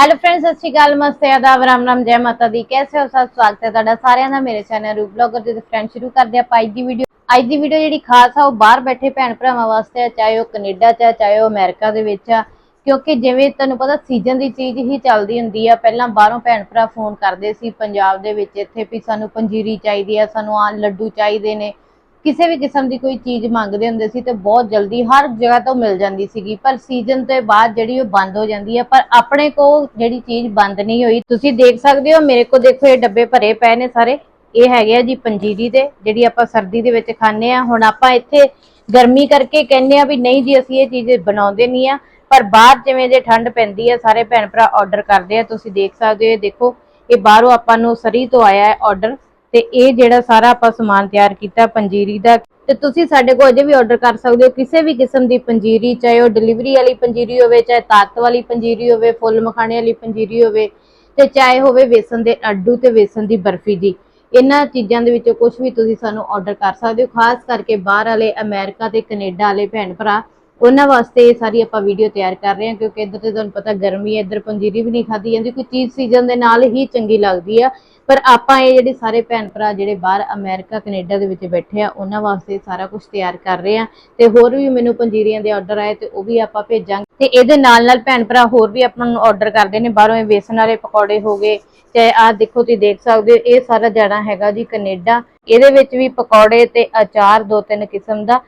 Hello friends ਸਤਿ ਸ਼੍ਰੀ ਅਕਾਲ, ਮਸਤੇ ਆਦਾਬ, ਰਾਮ ਰਾਮ, ਜੈ ਮਾਤਾ ਦੀ। ਕੈਸੇ ਹੋ ਸਭ? ਸਵਾਗਤ ਹੈ ਤੁਹਾਡਾ ਸਾਰਿਆਂ ਦਾ ਮੇਰੇ ਚੈਨਲ ਰੂ ਬਲੌਗਰ ਦੇ ਫਰੈਂਡ ਸ਼ੁਰੂ ਕਰਦੇ ਆਪਾਂ ਅੱਜ ਦੀ ਵੀਡੀਓ ਅੱਜ ਦੀ ਵੀਡੀਓ ਜਿਹੜੀ ਖਾਸ ਆ, ਉਹ ਬਾਹਰ ਬੈਠੇ ਭੈਣ ਭਰਾਵਾਂ ਵਾਸਤੇ ਆ, ਚਾਹੇ ਉਹ ਕੈਨੇਡਾ ਚ ਆ, ਚਾਹੇ ਉਹ ਅਮਰੀਕਾ ਦੇ ਵਿੱਚ ਆ। ਕਿਉਂਕਿ ਜਿਵੇਂ ਤੁਹਾਨੂੰ ਪਤਾ ਸੀਜ਼ਨ ਦੀ ਚੀਜ਼ ਹੀ ਚੱਲਦੀ ਹੁੰਦੀ ਆ। ਪਹਿਲਾਂ ਬਾਹਰੋਂ ਭੈਣ ਭਰਾ ਫੋਨ ਕਰਦੇ ਸੀ, ਪੰਜਾਬ ਦੇ ਵਿੱਚ ਇੱਥੇ ਵੀ ਸਾਨੂੰ ਪੰਜੀਰੀ ਚਾਹੀਦੀ ਆ, ਸਾਨੂੰ ਆ ਲੱਡੂ ਚਾਹੀਦੇ ਨੇ। ਕਿਸੇ ਵੀ ਕਿਸਮ ਦੀ ਕੋਈ ਚੀਜ਼ ਮੰਗਦੇ ਹੁੰਦੇ ਸੀ ਤੇ ਬਹੁਤ ਜਲਦੀ ਹਰ ਜਗ੍ਹਾ ਤੋਂ ਮਿਲ ਜਾਂਦੀ ਸੀਗੀ, ਪਰ ਸੀਜ਼ਨ ਤੋਂ ਬਾਅਦ ਜਿਹੜੀ ਉਹ ਬੰਦ ਹੋ ਜਾਂਦੀ ਹੈ, ਪਰ ਆਪਣੇ ਕੋਲ ਜਿਹੜੀ ਚੀਜ਼ ਬੰਦ ਨਹੀਂ ਹੋਈ। ਤੁਸੀਂ ਦੇਖ ਸਕਦੇ ਹੋ, ਮੇਰੇ ਕੋਲ ਦੇਖੋ ਇਹ ਡੱਬੇ ਭਰੇ ਪਏ ਨੇ ਸਾਰੇ। ਇਹ ਹੈਗੇ ਆ ਜੀ ਪੰਜੀਰੀ ਦੇ, ਜਿਹੜੀ ਆਪਾਂ ਸਰਦੀ ਦੇ ਵਿੱਚ ਖਾਂਦੇ ਆ ਹੁਣ ਆਪਾਂ ਇੱਥੇ ਗਰਮੀ ਕਰਕੇ ਕਹਿੰਦੇ ਆ ਵੀ ਨਹੀਂ ਜੀ, ਅਸੀਂ ਇਹ ਚੀਜ਼ ਬਣਾਉਂਦੇ ਨਹੀਂ ਆ। ਪਰ ਬਾਹਰ ਜਿਵੇਂ ਜੇ ਠੰਡ ਪੈਂਦੀ ਆ ਸਾਰੇ ਭੈਣ ਭਰਾ ਆਰਡਰ ਕਰਦੇ ਆ। ਤੁਸੀਂ ਦੇਖ ਸਕਦੇ ਹੋ, ਇਹ ਦੇਖੋ, ਇਹ ਬਾਹਰੋਂ ਆਪਾਂ ਨੂੰ ਸਰੀ ਤੋਂ ਆਇਆ ਹੈ ਆਰਡਰ ਤੇ ਇਹ ਜਿਹੜਾ ਸਾਰਾ ਆਪਾਂ ਸਮਾਨ ਤਿਆਰ ਕੀਤਾ ਪੰਜੀਰੀ ਦਾ, ਤੇ ਤੁਸੀਂ ਸਾਡੇ ਕੋਲ ਅਜੇ ਵੀ ਆਰਡਰ ਕਰ ਸਕਦੇ ਹੋ ਕਿਸੇ ਵੀ ਕਿਸਮ ਦੀ ਪੰਜੀਰੀ, ਚਾਹੇ ਉਹ ਡਿਲੀਵਰੀ ਵਾਲੀ ਪੰਜੀਰੀ ਹੋਵੇ, ਚਾਹੇ ਤਾਕਤ ਵਾਲੀ ਪੰਜੀਰੀ ਹੋਵੇ, ਫੁੱਲ ਮਖਾਣੇ ਵਾਲੀ ਪੰਜੀਰੀ ਹੋਵੇ, ਤੇ ਚਾਹੇ ਹੋਵੇ ਵੇਸਣ ਦੇ ਅੱਡੂ ਤੇ ਵੇਸਣ ਦੀ ਬਰਫੀ ਦੀ ਇਹਨਾਂ ਚੀਜ਼ਾਂ ਦੇ ਵਿੱਚੋਂ ਕੁਝ ਵੀ ਤੁਸੀਂ ਸਾਨੂੰ ਆਰਡਰ ਕਰ ਸਕਦੇ ਹੋ, ਖਾਸ ਕਰਕੇ ਬਾਹਰ ਵਾਲੇ ਅਮਰੀਕਾ ਤੇ ਕੈਨੇਡਾ ਵਾਲੇ ਭੈਣ ਭਰਾ। ਉਹਨਾਂ ਵਾਸਤੇ ਇਹ ਸਾਰੀ ਆਪਾਂ ਵੀਡੀਓ ਤਿਆਰ ਕਰ ਰਹੇ ਹਾਂ, ਕਿਉਂਕਿ ਇੱਧਰ ਤੇ ਤੁਹਾਨੂੰ ਪਤਾ ਗਰਮੀ ਹੈ, ਇੱਧਰ ਪੰਜੀਰੀ ਵੀ ਨਹੀਂ ਖਾਦੀ ਜਾਂਦੀ, ਕੋਈ ਚੀਜ਼ ਸੀਜ਼ਨ ਦੇ ਨਾਲ ਹੀ ਚੰਗੀ ਲੱਗਦੀ ਆ। ਪਰ ਆਪਾਂ ਇਹ ਜਿਹੜੇ ਸਾਰੇ ਭੈਣ ਭਰਾ ਜਿਹੜੇ ਬਾਹਰ ਅਮਰੀਕਾ, ਕੈਨੇਡਾ ਦੇ ਵਿੱਚ ਬੈਠੇ ਆ, ਉਹਨਾਂ ਵਾਸਤੇ ਸਾਰਾ ਕੁਝ ਤਿਆਰ ਕਰ ਰਹੇ ਆ। ਤੇ ਹੋਰ ਵੀ ਮੈਨੂੰ ਪੰਜੀਰੀਆਂ ਦੇ ਆਰਡਰ ਆਏ ਤੇ ਉਹ ਵੀ ਆਪਾਂ ਭੇਜਾਂਗੇ। ਤੇ ਇਹਦੇ ਨਾਲ ਨਾਲ ਭੈਣ ਭਰਾ ਹੋਰ ਵੀ ਆਪਾਂ ਨੂੰ ਆਰਡਰ ਕਰਦੇ ਨੇ, ਬਾਹਰੋਂ ਇਹ ਵੇਸਣ ਵਾਲੇ ਪਕੌੜੇ ਹੋ ਗਏ, ਤੇ ਆਹ ਦੇਖੋ ਤੁਸੀਂ ਦੇਖ ਸਕਦੇ ਹੋ, ਇਹ ਸਾਰਾ ਜਾਣਾ ਹੈਗਾ ਜੀ ਕੈਨੇਡਾ। ਇਹਦੇ ਵਿੱਚ ਵੀ ਪਕੌੜੇ ਤੇ ਅਚਾਰ ਦੋ ਤਿੰਨ ਕਿਸਮ ਦਾ।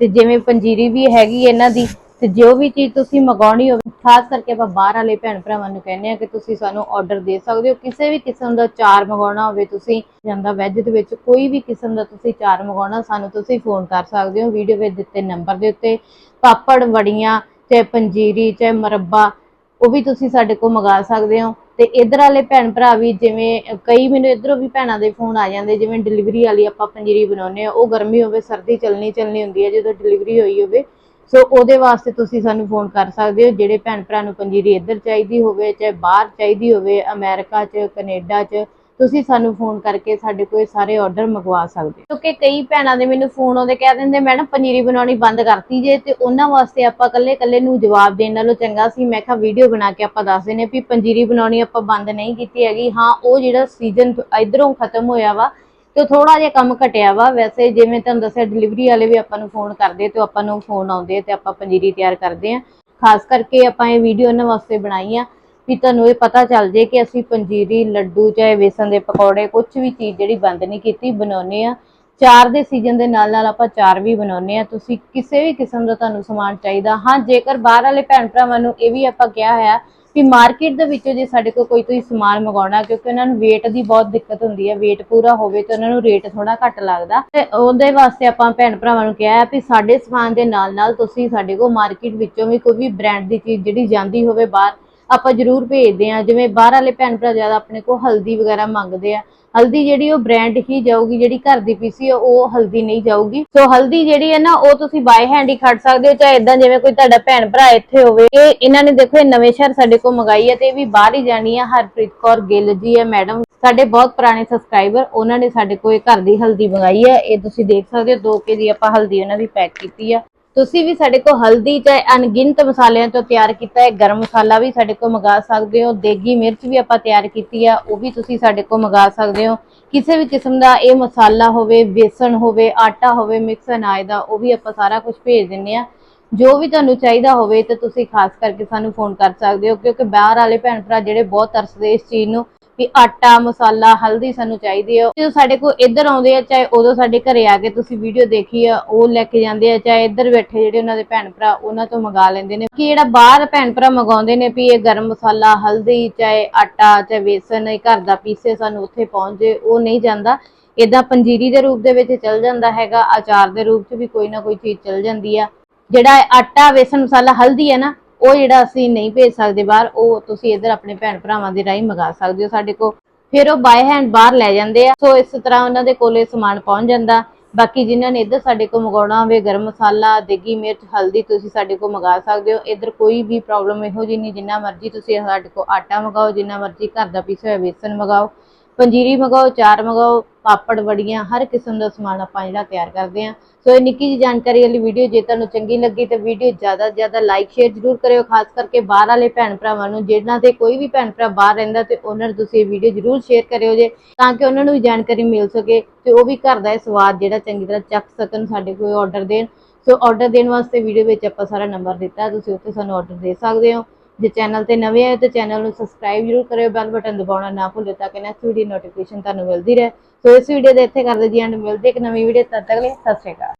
ਤੇ ਜਿਵੇਂ ਪੰਜੀਰੀ ਵੀ ਹੈਗੀ ਇਹਨਾਂ ਦੀ, ਤੇ ਜੋ ਵੀ ਚੀਜ਼ ਤੁਸੀਂ ਮੰਗਾਉਣੀ ਹੋਵੇ, ਖਾਸ ਕਰਕੇ ਆਪਾਂ ਬਾਹਰ ਵਾਲੇ ਭੈਣ ਭਰਾਵਾਂ ਨੂੰ ਕਹਿੰਦੇ ਆ ਕਿ ਤੁਸੀਂ ਸਾਨੂੰ ਆਰਡਰ ਦੇ ਸਕਦੇ ਹੋ। ਕਿਸੇ ਵੀ ਕਿਸਮ ਦਾ ਚਾਰ ਮੰਗਾਉਣਾ ਹੋਵੇ ਤੁਸੀਂ ਜਾਂਦਾ ਵੈਜ ਦੇ ਵਿੱਚ ਕੋਈ ਵੀ ਕਿਸਮ ਦਾ ਤੁਸੀਂ ਚਾਰ ਮੰਗਾਉਣਾ, ਸਾਨੂੰ ਤੁਸੀਂ ਫੋਨ ਕਰ ਸਕਦੇ ਹੋ। ਵੀਡੀਓ ਵਿੱਚ ਦਿੱਤੇ ਨੰਬਰ ਦੇ ਉੱਤੇ, ਪਾਪੜ ਵੜੀਆਂ, ਚਾਹੇ ਪੰਜੀਰੀ, ਚਾਹੇ ਮਰੱਬਾ ਉਹ ਵੀ ਤੁਸੀਂ ਸਾਡੇ ਕੋਲ ਮੰਗਾ ਸਕਦੇ ਹੋ। ਤੇ ਇਧਰ ਵਾਲੇ ਭੈਣ ਭਰਾ ਵੀ ਜਿਵੇਂ, ਕਈ ਮੈਨੂੰ ਇਧਰੋਂ ਵੀ ਭੈਣਾਂ ਦੇ ਫੋਨ ਆ ਜਾਂਦੇ, ਜਿਵੇਂ ਡਿਲੀਵਰੀ ਵਾਲੀ ਆਪਾਂ ਪੰਜੀਰੀ ਬਣਾਉਂਦੇ ਆ ਉਹ ਗਰਮੀ ਹੋਵੇ, ਸਰਦੀ ਚੱਲਣੀ ਚੱਲਣੀ ਹੁੰਦੀ ਹੈ, ਜਦੋਂ ਡਿਲੀਵਰੀ ਹੋਈ ਹੋਵੇ, ਸੋ ਉਹਦੇ ਵਾਸਤੇ ਤੁਸੀਂ ਸਾਨੂੰ ਫੋਨ ਕਰ ਸਕਦੇ ਹੋ, ਜਿਹੜੇ ਭੈਣ ਭਰਾ ਨੂੰ ਪੰਜੀਰੀ ਇੱਧਰ ਚਾਹੀਦੀ ਹੋਵੇ, ਚਾਹੇ ਬਾਹਰ ਚਾਹੀਦੀ ਹੋਵੇ, ਅਮਰੀਕਾ 'ਚ, ਕੈਨੇਡਾ 'ਚ ਤੁਸੀਂ ਸਾਨੂੰ ਫੋਨ ਕਰਕੇ ਸਾਡੇ ਕੋਲ ਸਾਰੇ ਆਰਡਰ ਮੰਗਵਾ ਸਕਦੇ ਹੋ। ਕਿਉਂਕਿ ਕਈ ਭੈਣਾਂ ਦੇ ਮੈਨੂੰ ਫੋਨ ਆਉਂਦੇ ਕਹਿ ਦਿੰਦੇ ਮੈਡਮ ਪਨੀਰੀ ਬਣਾਉਣੀ ਬੰਦ ਕਰਤੀ ਜੇ। ਤੇ ਉਹਨਾਂ ਵਾਸਤੇ ਆਪਾਂ ਕੱਲੇ ਕੱਲੇ ਨੂੰ ਜਵਾਬ ਦੇਣ ਨਾਲੋਂ ਚੰਗਾ ਸੀ। ਮੈਂ ਕਿਹਾ ਵੀਡੀਓ ਬਣਾ ਕੇ ਆਪਾਂ ਦੱਸ ਦਿੰਦੇ ਵੀ ਪੰਜੀਰੀ ਬਣਾਉਣੀ ਆਪਾਂ ਬੰਦ ਨਹੀਂ ਕੀਤੀ ਹੈਗੀ। ਹਾਂ, ਉਹ ਜਿਹੜਾ ਸੀਜ਼ਨ ਇਧਰੋਂ ਖਤਮ ਹੋਇਆ ਵਾ ਤੇ ਥੋੜਾ ਜਿਹਾ ਕੰਮ ਘਟਿਆ ਵਾ। ਵੈਸੇ ਜਿਵੇਂ ਤੁਹਾਨੂੰ ਦੱਸਿਆ ਡਿਲੀਵਰੀ ਵਾਲੇ ਵੀ ਆਪਾਂ ਨੂੰ ਫੋਨ ਕਰਦੇ ਤੇ ਆਪਾਂ ਨੂੰ ਫੋਨ ਆਉਂਦੇ ਤੇ ਆਪਾਂ ਪੰਜੀਰੀ ਤਿਆਰ ਕਰਦੇ ਆ ਖਾਸ ਕਰਕੇ ਆਪਾਂ ਇਹ ਵੀਡੀਓ ਇਹਨਾਂ ਵਾਸਤੇ ਬਣਾਈ ਆ। ਵੀ ਤੁਹਾਨੂੰ ਇਹ ਪਤਾ ਚੱਲ ਜੇ ਕਿ ਅਸੀਂ ਪੰਜੀਰੀ, ਲੱਡੂ ਚਾਹੇ ਵੇਸਣ ਦੇ ਪਕੌੜੇ ਕੁਝ ਵੀ ਚੀਜ਼ ਜਿਹੜੀ ਬੰਦ ਨਹੀਂ ਕੀਤੀ ਬਣਾਉਨੇ ਆ ਚਾਰ ਦੇ ਸੀਜ਼ਨ ਦੇ ਨਾਲ ਨਾਲ ਆਪਾਂ ਚਾਰ ਵੀ ਬਣਾਉਨੇ ਆ ਤੁਸੀਂ ਕਿਸੇ ਵੀ ਕਿਸਮ ਦਾ ਤੁਹਾਨੂੰ ਸਮਾਨ ਚਾਹੀਦਾ। ਹਾਂ, ਜੇਕਰ ਬਾਹਰ ਵਾਲੇ ਭੈਣ ਭਰਾਵਾਂ ਨੂੰ ਇਹ ਵੀ ਆਪਾਂ ਕਿਹਾ ਹੋਇਆ ਵੀ ਮਾਰਕੀਟ ਦੇ ਵਿੱਚੋਂ ਜੇ ਸਾਡੇ ਕੋਲ ਕੋਈ ਤੁਸੀਂ ਸਮਾਨ ਮੰਗਾਉਣਾ ਕਿਉਂਕਿ ਉਹਨਾਂ ਨੂੰ weight ਦੀ ਬਹੁਤ ਦਿੱਕਤ ਹੁੰਦੀ ਹੈ, weight ਪੂਰਾ ਹੋਵੇ ਤਾਂ ਉਹਨਾਂ ਨੂੰ ਰੇਟ ਥੋੜਾ ਘੱਟ ਲੱਗਦਾ। ਤੇ ਉਹਦੇ ਵਾਸਤੇ ਆਪਾਂ ਭੈਣ ਭਰਾਵਾਂ ਨੂੰ ਕਿਹਾ ਹੈ ਵੀ ਸਾਡੇ ਸਮਾਨ ਦੇ ਨਾਲ ਨਾਲ ਤੁਸੀਂ ਸਾਡੇ ਕੋਲ ਮਾਰਕੀਟ ਵਿੱਚੋਂ ਵੀ ਕੋਈ ਵੀ ਬ੍ਰਾਂਡ ਦੀ ਚੀਜ਼ ਜਿਹੜੀ ਜਾਂਦੀ ਹੋਵੇ ਬਾਹਰ ਆਪਾਂ ਜ਼ਰੂਰ ਭੇਜਦੇ ਆ ਜਿਵੇਂ ਬਾਹਰ ਵਾਲੇ ਭੈਣ ਭਰਾ ਜ਼ਿਆਦਾ ਆਪਣੇ ਕੋਲ ਹਲਦੀ ਵਗੈਰਾ ਮੰਗਦੇ ਆ। ਹਲਦੀ ਜਿਹੜੀ ਉਹ ਬ੍ਰਾਂਡ ਹੀ ਜਾਊਗੀ, ਜਿਹੜੀ ਘਰ ਦੀ ਪੀਸੀ ਆ, ਉਹ ਹਲਦੀ ਨਹੀਂ ਜਾਊਗੀ। ਸੋ ਹਲਦੀ ਜਿਹੜੀ ਹੈ ਨਾ, ਉਹ ਤੁਸੀਂ ਬਾਏ ਹੈਂਡ ਹੀ ਖੜ ਸਕਦੇ ਹੋ, ਚਾਹੇ ਇਦਾਂ ਜਿਵੇਂ ਕੋਈ ਤੁਹਾਡਾ ਭੈਣ ਭਰਾ ਇੱਥੇ ਹੋਵੇ। ਇਹ ਇਹਨਾਂ ਨੇ ਦੇਖੋ, ਇਹ ਨਵੇਂ ਸ਼ਹਿਰ ਸਾਡੇ ਕੋਲ ਮੰਗਾਈ ਹੈ ਤੇ ਇਹ ਵੀ ਬਾਹਰ ਹੀ ਜਾਣੀ ਆ। ਹਰਪ੍ਰੀਤ ਕੌਰ ਗਿੱਲ ਜੀ ਹੈ ਮੈਡਮ ਸਾਡੇ ਬਹੁਤ ਪੁਰਾਣੇ ਸਬਸਕ੍ਰਾਈਬਰ ਉਹਨਾਂ ਨੇ ਸਾਡੇ ਕੋਲ ਇਹ ਘਰ ਦੀ ਹਲਦੀ ਮੰਗਾਈ ਹੈ ਇਹ ਤੁਸੀਂ ਦੇਖ ਸਕਦੇ ਹੋ 2 ਕੇਜੀ ਆਪਾਂ ਹਲਦੀ ਉਹਨਾਂ ਦੀ ਪੈਕ ਕੀਤੀ ਆ। ਤੁਸੀਂ ਵੀ ਸਾਡੇ ਕੋਲ ਹਲਦੀ ਚਾਹੇ ਅਣਗਿਣਤ ਮਸਾਲਿਆਂ ਤੋਂ ਤਿਆਰ ਕੀਤਾ ਹੈ, ਗਰਮ ਮਸਾਲਾ ਵੀ ਸਾਡੇ ਕੋਲ ਮੰਗਾ ਸਕਦੇ ਹੋ, ਦੇਗੀ ਮਿਰਚ ਵੀ ਆਪਾਂ ਤਿਆਰ ਕੀਤੀ ਆ, ਉਹ ਵੀ ਤੁਸੀਂ ਸਾਡੇ ਕੋਲ ਮੰਗਾ ਸਕਦੇ ਹੋ। ਕਿਸੇ ਵੀ ਕਿਸਮ ਦਾ ਇਹ ਮਸਾਲਾ ਹੋਵੇ, ਬੇਸਣ ਹੋਵੇ, ਆਟਾ ਹੋਵੇ, ਮਿਕਸ ਅਨਾਜ ਦਾ, ਉਹ ਵੀ ਆਪਾਂ ਸਾਰਾ ਕੁਝ ਭੇਜ ਦਿੰਨੇ ਆ। ਜੋ ਵੀ ਤੁਹਾਨੂੰ ਚਾਹੀਦਾ ਹੋਵੇ ਤੇ ਤੁਸੀਂ ਖਾਸ ਕਰਕੇ ਸਾਨੂੰ ਫੋਨ ਕਰ ਸਕਦੇ ਹੋ, ਕਿਉਂਕਿ ਬਾਹਰ ਵਾਲੇ ਭੈਣ ਭਰਾ ਜਿਹੜੇ ਬਹੁਤ ਤਰਸਦੇ ਇਸ ਚੀਜ਼ ਨੂੰ ਵੀ ਆਟਾ, ਮਸਾਲਾ, ਹਲਦੀ ਸਾਨੂੰ ਚਾਹੀਦੀ ਹੈ ਜਦੋਂ ਸਾਡੇ ਕੋਲ ਇੱਧਰ ਆਉਂਦੇ ਆ, ਚਾਹੇ ਉਦੋਂ ਸਾਡੇ ਘਰੇ ਆ ਕੇ ਤੁਸੀਂ ਵੀਡੀਓ ਦੇਖੀ ਆ, ਉਹ ਲੈ ਕੇ ਜਾਂਦੇ ਆ, ਚਾਹੇ ਇੱਧਰ ਬੈਠੇ ਜਿਹੜੇ ਉਹਨਾਂ ਦੇ ਭੈਣ ਭਰਾ, ਉਹਨਾਂ ਤੋਂ ਮੰਗਾ ਲੈਂਦੇ ਨੇ। ਕਿ ਜਿਹੜਾ ਬਾਹਰ ਭੈਣ ਭਰਾ ਮੰਗਾਉਂਦੇ ਨੇ ਵੀ ਇਹ ਗਰਮ ਮਸਾਲਾ, ਹਲਦੀ, ਚਾਹੇ ਆਟਾ, ਚਾਹੇ ਵੇਸਣ, ਇਹ ਘਰ ਦਾ ਪੀਸੇ ਸਾਨੂੰ ਉੱਥੇ ਪਹੁੰਚ ਜੇ ਉਹ ਨਹੀਂ ਜਾਂਦਾ। ਇਦਾਂ ਪੰਜੀਰੀ ਦੇ ਰੂਪ ਦੇ ਵਿੱਚ ਚੱਲ ਜਾਂਦਾ ਹੈਗਾ, ਅਚਾਰ ਦੇ ਰੂਪ 'ਚ ਵੀ ਕੋਈ ਨਾ ਕੋਈ ਚੀਜ਼ ਚੱਲ ਜਾਂਦੀ ਆ। ਜਿਹੜਾ ਆਟਾ, ਵੇਸਣ, ਮਸਾਲਾ, ਹਲਦੀ ਹੈ ਨਾ ਉਹ ਜਿਹੜਾ ਅਸੀਂ ਨਹੀਂ ਭੇਜ ਸਕਦੇ ਬਾਹਰ, ਉਹ ਤੁਸੀਂ ਇੱਧਰ ਆਪਣੇ ਭੈਣ ਭਰਾਵਾਂ ਦੇ ਰਾਹੀਂ ਮੰਗਾ ਸਕਦੇ ਹੋ ਸਾਡੇ ਕੋਲ। ਫਿਰ ਉਹ ਬਾਏ ਹੈਂਡ ਬਾਹਰ ਲੈ ਜਾਂਦੇ ਆ। ਸੋ ਇਸ ਤਰ੍ਹਾਂ ਉਹਨਾਂ ਦੇ ਕੋਲੇ ਸਮਾਨ ਪਹੁੰਚ ਜਾਂਦਾ। ਬਾਕੀ ਜਿਨ੍ਹਾਂ ਨੇ ਇੱਧਰ ਸਾਡੇ ਕੋਲ ਮੰਗਾਉਣਾ ਹੋਵੇ, ਗਰਮ ਮਸਾਲਾ, ਦੇਗੀ ਮਿਰਚ, ਹਲਦੀ ਤੁਸੀਂ ਸਾਡੇ ਕੋਲ ਮੰਗਾ ਸਕਦੇ ਹੋ। ਇੱਧਰ ਕੋਈ ਵੀ ਪ੍ਰੋਬਲਮ ਇਹੋ ਜਿਹੀ ਨਹੀਂ ਜਿੰਨਾ ਮਰਜ਼ੀ ਤੁਸੀਂ ਸਾਡੇ ਕੋਲ ਆਟਾ ਮੰਗਾਓ, ਜਿੰਨਾ ਮਰਜ਼ੀ ਘਰ ਦਾ ਪੀਸਿਆ ਹੋਇਆ ਵੇਸਣ ਮੰਗਾਓ। ਪੰਜੀਰੀ ਮੰਗਾਓ, ਚਾਰ ਮੰਗਾਓ, ਪਾਪੜ ਵੜੀਆਂ, ਹਰ ਕਿਸਮ ਦਾ ਸਮਾਨ ਆਪਾਂ ਜਿਹੜਾ ਤਿਆਰ ਕਰਦੇ ਹਾਂ। ਸੋ ਇਹ ਨਿੱਕੀ ਜਿਹੀ ਜਾਣਕਾਰੀ ਵਾਲੀ ਵੀਡੀਓ ਜੇ ਤੁਹਾਨੂੰ ਚੰਗੀ ਲੱਗੀ ਤਾਂ ਵੀਡੀਓ ਜ਼ਿਆਦਾ ਤੋਂ ਜ਼ਿਆਦਾ ਲਾਈਕ ਸ਼ੇਅਰ ਜ਼ਰੂਰ ਕਰਿਓ, ਖਾਸ ਕਰਕੇ ਬਾਹਰ ਵਾਲੇ ਭੈਣ ਭਰਾਵਾਂ ਨੂੰ ਜਿਹਨਾਂ ਦੇ ਕੋਈ ਵੀ ਭੈਣ ਭਰਾ ਬਾਹਰ ਰਹਿੰਦਾ ਤੇ ਉਹਨਾਂ ਨੂੰ ਤੁਸੀਂ ਇਹ ਵੀਡੀਓ ਜ਼ਰੂਰ ਸ਼ੇਅਰ ਕਰਿਓ ਜੇ, ਤਾਂ ਕਿ ਉਹਨਾਂ ਨੂੰ ਵੀ ਜਾਣਕਾਰੀ ਮਿਲ ਸਕੇ ਤੇ ਉਹ ਵੀ ਘਰ ਦਾ ਇਹ ਸਵਾਦ ਜਿਹੜਾ ਚੰਗੀ ਤਰ੍ਹਾਂ ਚੱਖ ਸਕਣ, ਸਾਡੇ ਕੋਲ ਆਰਡਰ ਦੇਣ। ਸੋ ਆਰਡਰ ਦੇਣ ਵਾਸਤੇ ਵੀਡੀਓ ਵਿੱਚ ਆਪਾਂ ਸਾਰਾ ਨੰਬਰ ਦਿੱਤਾ, ਤੁਸੀਂ ਉੱਥੇ ਸਾਨੂੰ ਆਰਡਰ ਦੇ ਸਕਦੇ ਹੋ। ਜੇ ਚੈਨਲ ਤੇ ਨਵੇਂ ਆਏ ਤਾਂ ਚੈਨਲ ਨੂੰ ਸਬਸਕ੍ਰਾਈਬ ਜ਼ਰੂਰ ਕਰਿਓ ਬੈਲ ਬਟਨ ਦਬਾਉਣਾ ਨਾ ਭੁੱਲਿਓ ਤਾਂ ਕਿ ਨੈਕਸਟ ਵੀਡੀਓ ਨੋਟੀਫਿਕੇਸ਼ਨ ਤੁਹਾਨੂੰ ਮਿਲਦੀ ਰਹੇ। ਸੋ ਇਸ ਵੀਡੀਓ ਦੇ ਇੱਥੇ ਕਰਦੇ ਜੀ ਐਂਡ ਮਿਲਦੇ ਇੱਕ ਨਵੀਂ ਵੀਡੀਓ ਤਦ ਤੱਕ ਲਈ ਸਤਿ ਸ਼੍ਰੀ ਅਕਾਲ।